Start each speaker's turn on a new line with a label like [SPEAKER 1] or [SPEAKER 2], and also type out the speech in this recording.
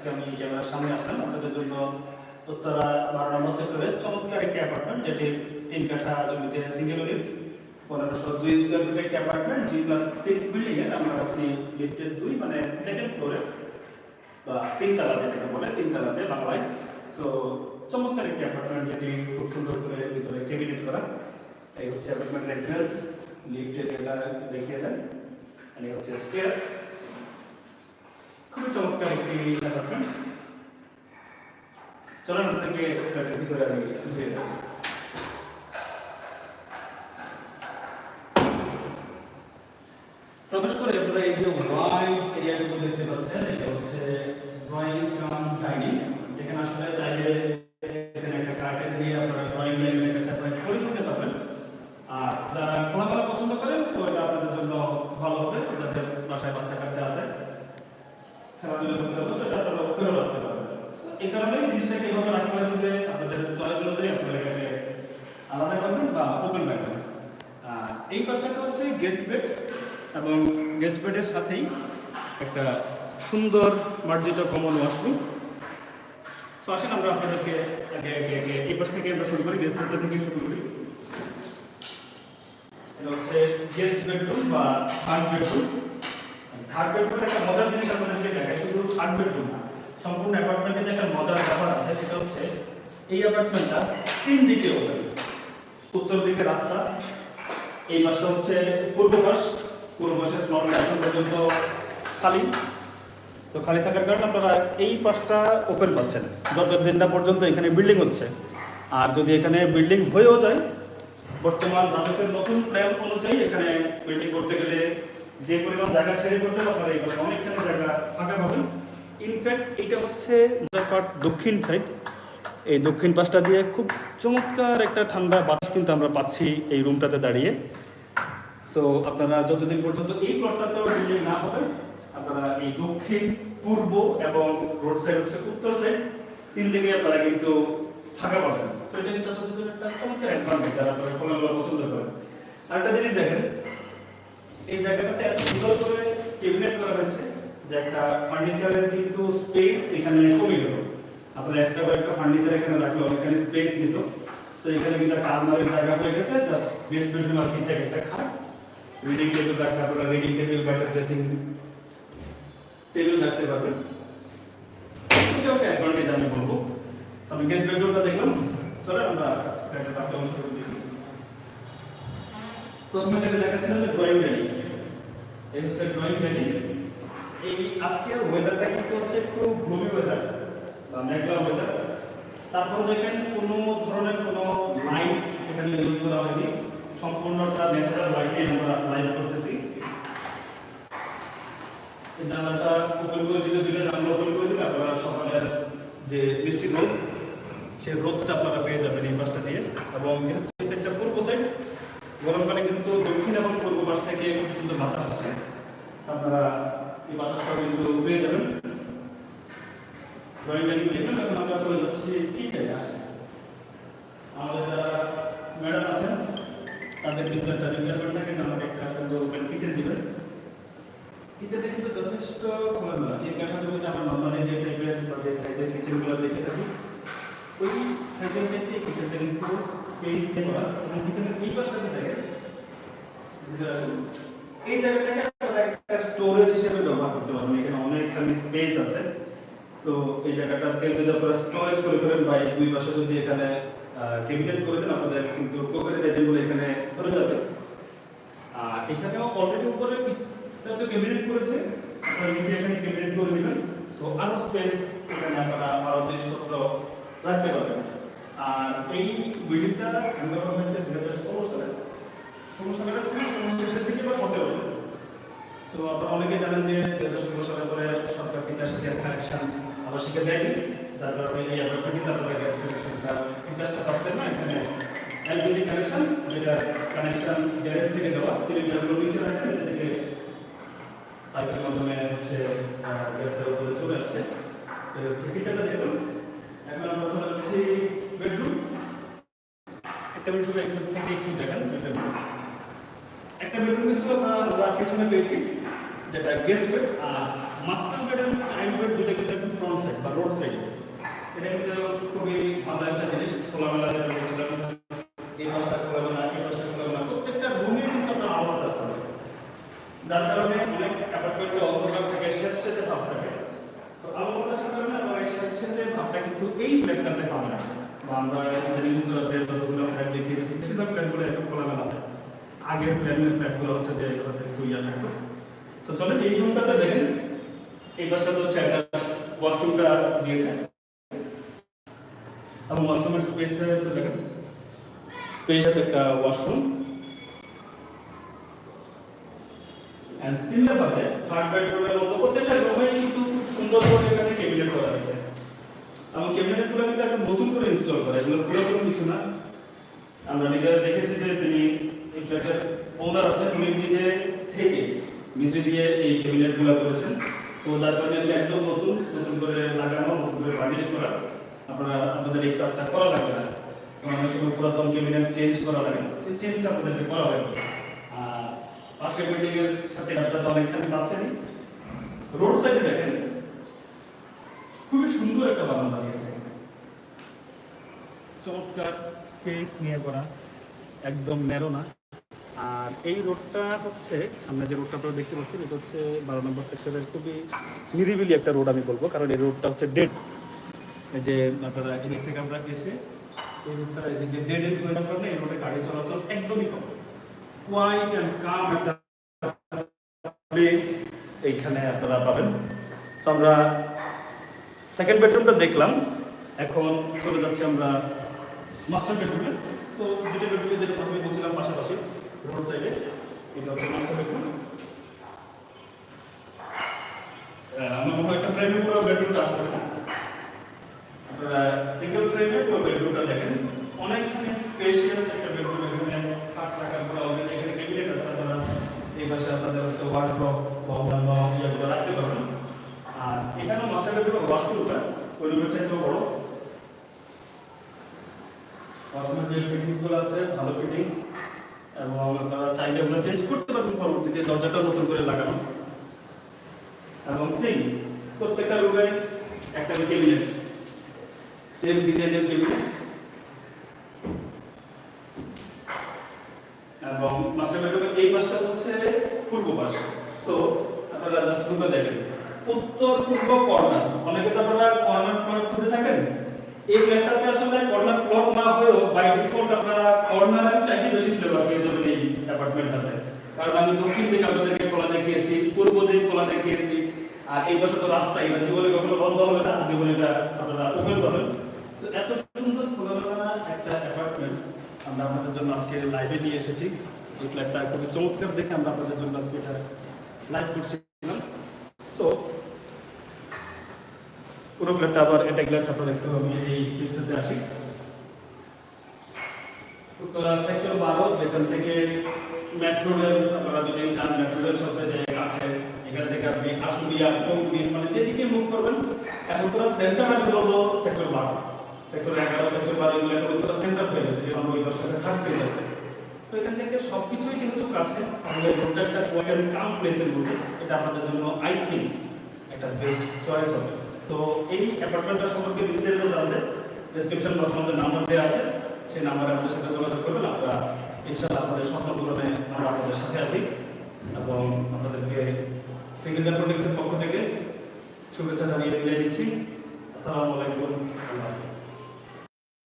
[SPEAKER 1] আজকে আমি ক্যামেরার সামনে আসলাম। আপনাদের জন্য উত্তরা বারো নম্বর চমৎকার একটি অ্যাপার্টমেন্ট যেটি তিন কাঠা জমিতে সিঙ্গেল ইউনিট পনেরোশো দুই স্কোয়ার ফিট একটি apartment G plus six building এর, আমরা আছি লিফটের দুই মানে সেকেন্ড ফ্লোরে বা তিনতলা যেটাকে বলে, তিনতলাতে বাংলায় সো চমৎকার একটি অ্যাপার্টমেন্ট যেটি খুব সুন্দর করে ভিতরে ক্যাবিনেট করা। এই হচ্ছে অ্যাপার্টমেন্টের এন্ট্রান্স লিফটের এটা দেখিয়ে দেন। আর হচ্ছে স্টেয়ার খুবই চমৎকার একটি অ্যাপার্টমেন্ট চলেন আপনাকে ফ্ল্যাটের ভিতরে আমি প্রবেশ করে আপনারা এই যে ওয়াইড এরিয়াগুলো দেখতে পাচ্ছেন, এটা হচ্ছে ড্রয়িং কাম ডাইনিং আসলে চাইলে এখানে একটা কার্টেন দিয়ে আপনারা ড্রয়িং ডাইনিংটাকে সেপারেট করে নিতে পারবেন আর যারা খোলামেলা পছন্দ করেন সো এটা আপনাদের জন্য ভালো হবে যাদের বাসায় বাচ্চা কাচ্চা আছে খেলাধুলা করতে হবে তো এটা আপনারা ওপেনও রাখতে পারবেন So, এই কারণে জিনিসটাকে এভাবে রাখা হয়েছে যে আপনাদের চয়েস অনুযায়ী আপনারা এটাকে আলাদা করবেন বা ওপেন রাখবেন আর এই পাশটাতে হচ্ছে গেস্ট বেড এবং গেস্ট বেডের সাথেই একটা সুন্দর মার্জিত কমন ওয়াশরুম তো আসেন আমরা আপনাদেরকে আগে আগে আগে এই পাশ থেকে আমরা শুরু করি গেস্ট বেডটা থেকে শুরু করি। এটা হচ্ছে গেস্ট বেডরুম বা থার্ড বেডরুম থার্ড বেডরুমের একটা মজার জিনিস আপনাদেরকে দেখায় শুধু থার্ড বেডরুম না। সম্পূর্ণ অ্যাপার্টমেন্টের একটা মজার ব্যাপার আছে, সেটা হচ্ছে এই অ্যাপার্টমেন্টটা তিন দিকে ওপেন উত্তর দিকে রাস্তা এই পাশটা হচ্ছে পূর্ব পাশ পূর্ব পাশের ফ্লোরটা এখন পর্যন্ত খালি। তো খালি থাকার কারণে আপনারা এই পাশটা ওপেন পাচ্ছেন। যতদিন না পর্যন্ত এখানে বিল্ডিং হচ্ছে। আর যদি এখানে বিল্ডিং হয়েও যায়, বর্তমান রাজকের নতুন প্ল্যান অনুযায়ী এখানে বিল্ডিং করতে গেলে যে পরিমাণ জায়গা ছেড়ে করতে আপনারা এই পাশে অনেকখানি জায়গা ফাঁকা পাবেন। ইনফ্যাক্ট এটা হচ্ছে দক্ষিণ সাইড এই দক্ষিণ পাশটা দিয়ে খুব চমৎকার একটা ঠান্ডা বাতাস কিন্তু আমরা পাচ্ছি এই রুমটাতে দাঁড়িয়ে। সো আপনারা যতদিন পর্যন্ত এই প্লটটাতেও বিল্ডিং না হবে আপনারা এই দক্ষিণ, পূর্ব এবং রোড সাইড হচ্ছে উত্তর সাইড তিন দিকে আপনারা কিন্তু ফাঁকা পাবেন। সো এটা কিন্তু আপনাদের জন্য একটা চমৎকার অ্যাডভান্টেজ যারা আপনারা খোলামেলা পছন্দ করেন। আরেকটা জিনিস দেখেন, এই জায়গাটাতে এত সুন্দর করে ক্যাবিনেট করা হয়েছে, যে একটা ফার্নিচারের কিন্তু স্পেস এখানে কমে গেল আপনারা এক্সট্রা করে একটা ফার্নিচার এখানে রাখলে অনেকখানি স্পেস নিত তো এখানে কিন্তু একটা জায়গা হয়ে গেছে জাস্ট বেস্ট বেডরুম আর কি থেকে একটা খাট। রিডিং টেবিল রাখতে আপনারা রিডিং টেবিল বা ড্রেসিং টেবিল রাখতে পারবেন এটা একটা অ্যাডভান্টেজ আমি বলব আমি গেস্ট বেডরুমটা দেখলাম। চলে আমরা ফ্ল্যাটের বাকি অংশ দেখি প্রথমে যেটা দেখাচ্ছিলাম যে ড্রয়িং ডাইনিং এই হচ্ছে ড্রয়িং ডাইনিং এই আজকের ওয়েদারটা কিন্তু হচ্ছে একটু গ্লোমি ওয়েদার বা মেঘলা ওয়েদার তারপর দেখেন কোনো ধরনের কোনো লাইট এখানে ইউজ করা হয়নি। সম্পূর্ণটা ন্যাচারাল লাইটে আমরা লাইভ করতেছি। জানলাটা ওপেন করে দিলে দিলে জানলা ওপেন করে দিলে আপনারা সকালের যে বৃষ্টি রোদ, সেই রোদটা আপনারা পেয়ে যাবেন এই পাশটা দিয়ে। এবং যেহেতু এই সাইডটা পূর্ব সাইড গরমকালে কিন্তু দক্ষিণ এবং পূর্ব পাশ থেকে খুব সুন্দর বাতাস আসে। আপনারা এই বাতাসটা কিন্তু পেয়ে যাবেন। ড্রয়িং ডাইনিং দেখলাম এখন আমরা চলে যাচ্ছি কিচেনে আসেন আমাদের যারা ম্যাডাম আছেন তাদের কিন্তু একটা রিকোয়ারমেন্ট থাকে যে আমাকে একটা সুন্দর ওপেন কিচেন দিবেন কিচেনটা কিন্তু যথেষ্ট খোলামেলা। এই কাঠা জমিতে আমরা নর্মালি যে টাইপের বা যে সাইজের কিচেনগুলো দেখে থাকি ওই সাইজের চাইতে কিচেনটা কিন্তু স্পেস দেওয়া এবং কিচেনের এই পাশটাতে আসুন। এই জায়গাটাকে আপনারা একটা স্টোরেজ হিসেবে ব্যবহার করতে পারবেন এখানে অনেকখানি স্পেস আছে। তো এই জায়গাটাকে যদি আপনারা স্টোরেজ করে ফেলেন বা এই দুই পাশে যদি এখানে ক্যাবিনেট করে দেন, আপনাদের কিন্তু কোকারেজ আইটেমগুলো এখানে ধরে যাবে। আর এখানেও অলরেডি উপরে তো ক্যাবিনেট করেছে, আপনারা নিচে এখানে ক্যাবিনেট করে দিবেন সো আরও স্পেস এখানে আপনারা আরও জিনিসপত্র রাখতে পারবেন। আর এই বিল্ডিংটা হ্যান্ড ওভার হয়েছে দুই হাজার ষোলো সালে। ষোলো সালের খুবই শেষের দিকে বা সতেরো। তো আপনারা অনেকে জানেন যে দুই হাজার ষোলো সালের পরে সরকার তিতাস গ্যাস কানেকশন আবাসিকে দেয়নি। যার কারণে এই অ্যাপার্টমেন্টে আপনারা তিতাসটা পাচ্ছেন না এলপিজি কানেকশন যেটা কানেকশন গ্যারেজ থেকে দেওয়া সিলিন্ডারগুলো নিচে রাখেন নিচে থেকে পাইপের মাধ্যমে হচ্ছে গ্যাসটা উপরে চলে আসছে। সে হচ্ছে কিচেনটা দেখুন এখন আমরা চলে যাচ্ছি বেডরুম একটা মিনিট এখান থেকে একটু দেখেন। একটা বেডরুম কিন্তু আমরা পেছনে পেয়েছি, যেটা গেস্ট বেড আর মাস্টার বেড এবং চাইল্ড বেড দুটো কিন্তু ফ্রন্ট সাইড বা রোড সাইড এটা কিন্তু খুবই ভালো একটা জিনিস, খোলামেলা যেটা বলছিলাম, এই পাশটা খোলামেলা, এই পাশটা খোলামেলা, প্রত্যেকটা রুমে কিন্তু আপনার আলো থাকতে হবে যার কারণে অনেক অ্যাপার্টমেন্টে অন্ধকার থাকে স্যাঁতস্যাঁতে ভাব থাকে। তো আলো বাতাসের কারণে আমার এই স্যাঁতস্যাঁতে ভাবটা কিন্তু এই ফ্ল্যাটটাতে পাবে না। বা আমরা ইদানিং উত্তরাতে যতগুলো ফ্ল্যাট দেখিয়েছি, বেশিরভাগ ফ্ল্যাটগুলো একদম খোলামেলা থাকে। আগের প্ল্যানের ফ্ল্যাটগুলো হচ্ছে যে এগুলোতে একটু ইয়া তো চলেন, এই রুমটাতে দেখেন, এই পাশটা তো হচ্ছে একটা ওয়াশরুমটা দিয়েছে। এবং ওয়াশরুমের স্পেসটা দেখেন। স্পেস আছে একটা ওয়াশরুম এন্ড সিমিলার ভাবে থার্ড বেডরুমের মতো প্রত্যেকটা রুমে কিন্তু খুব সুন্দর করে এখানে ক্যাবিনেট করা হয়েছে। এবং ক্যাবিনেটগুলো কিন্তু একটা নতুন করে ইনস্টল করা, এগুলো পুরোপুরি কিছু না। আমরা নিজেরা দেখেছি যে তিনি এই ফ্ল্যাটের ওনার আছেন, উনি নিজে থেকে নিজে দিয়ে এই ক্যাবিনেটগুলো করেছেন। তো যার একদম নতুন নতুন করে লাগানো, নতুন করে বার্নিশ করা। আপনারা আপনাদের এই কাজটা করা লাগবে না। কারণ অনেক সময় পুরাতন ক্যাবিনেট চেঞ্জ করা লাগে সেই চেঞ্জটা আপনাদেরকে করা লাগবে। পাশের বিল্ডিং এর সাথে আপনারা তো অনেকখানি পাচ্ছেনই। রোড সাইডে দেখেন, খুবই সুন্দর একটা বারান্দা দিয়েছে চমৎকার স্পেস নিয়ে করা, একদম ন্যারো না। আর এই রোডটা হচ্ছে, সামনে যে রোডটা আপনারা দেখতে পাচ্ছেন, এটা হচ্ছে বারো নম্বর সেক্টরের খুবই নিরিবিলি একটা রোড আমি বলব। কারণ এই রোডটা হচ্ছে ডেড যে আপনারা এদিক থেকে আমরা এসে গাড়ি চলাচল একদমই কম। এইখানে আপনারা পাবেন। তো আমরা সেকেন্ড বেডরুমটা দেখলাম। এখন চলে যাচ্ছি আমরা মাস্টার বেডরুমে তো দুটো বেডরুমে যেটা প্রথমে বলছিলাম পাশাপাশি রোড সাইডে এটা হচ্ছে মাস্টার বেডরুম আমার মনে হয় একটা ফ্রেমে পুরো বেডরুমটা আসতেছে না। সিঙ্গেল ফ্রেমে পুরো বেডরুমটা দেখেন। অনেকখানি স্পেশিয়াস একটা বেডরুম এখানে খাট রাখার পরে অলরেডি এখানে ক্যাবিনেট আছে, আপনারা এই পাশে আপনাদের হচ্ছে ওয়ার্ড্রপ বা অন্যান্য ইয়েগুলো রাখতে পারবেন। আর এখানে মাস্টার বেডরুম ওয়াশরুমটা ওই রুমের চাইতেও বড়। ওয়াশরুমের যে ফিটিংসগুলো আছে, ভালো ফিটিংস এবং আপনারা চাইলে ওগুলো চেঞ্জ করতে পারবেন পরবর্তীতে, দরজাটা নতুন করে লাগানো। এবং সেই প্রত্যেকটা রুমে একটা ক্যাবিনেট সেম ডিজাইনের ক্যাবিনেট এবং মাস্টার বেডরুমের এই পাশটা হচ্ছে পূর্ব পাশ। সো আপনারা জাস্ট রুমে দেখেন। উত্তর পূর্ব কর্নার অনেকে তো আপনারা কর্নার প্লট খুঁজে থাকেন? এই ফ্ল্যাটটাতে আসলে কর্নার প্লট না হয়েও বাই ডিফল্ট আপনারা কর্নারের চাইতে বেশি ফ্লেভার পেয়ে যাবেন এই অ্যাপার্টমেন্টটাতে কারণ আমি দক্ষিণ দিকে আপনাদেরকে খোলা দেখিয়েছি, পূর্ব দিকে খোলা দেখিয়েছি। আর এই পাশে তো রাস্তা এটা জীবনে কখনো বন্ধ হবে না জীবনে এটা আপনারা ওপেন পাবেন আমরা আপনাদের জন্য আজকে লাইভে নিয়ে এসেছি। এই ফ্ল্যাটটা খুবই চমৎকার দেখে আমরা আপনাদের জন্য আজকে এটা লাইভ করছিলাম। সো পুরো ফ্ল্যাটটা আবার এটা গ্লাস আপনারা একটু আমি এই স্পেসটাতে আসি। সেক্টর বারো, যেখান থেকে মেট্রো রেল আপনারা যদি চান মেট্রো রেল সবচেয়ে জায়গা আছে। এখান থেকে আপনি আশুলিয়া টঙ্গী মানে যেদিকে মুভ করবেন, এখন উত্তরা সেন্টার আমি বলব সেক্টর বারো। সেক্টর এগারো, সেক্টর বারো এগুলো এখন উত্তরা সেন্টার হয়ে গেছে যেমন ওই পাশটাতে থার্ড ফেজ আছে। তো এখান থেকে সবকিছুই যেহেতু কাছে, তাহলে রোডটা একটা কোয়ার্টার কাম প্লেসের মধ্যে এটা আপনাদের জন্য আই থিঙ্ক একটা বেস্ট চয়েস হবে। তো এই অ্যাপার্টমেন্টটা সম্পর্কে বিস্তারিত জানতে ডেসক্রিপশন বক্সে আমাদের নাম্বার দেওয়া আছে। সেই নাম্বারে আমাদের সাথে যোগাযোগ করবেন। আমরা ইনশাআল্লাহ আপনাদের স্বপ্ন পূরণে আমরা আপনাদের সাথে আছি। এবং আপনাদেরকে সিগনেচার প্রোটেক্সের পক্ষ থেকে শুভেচ্ছা জানিয়ে বিদায় নিচ্ছি। আসসালামু আলাইকুম। আল্লাহ হাফিজ।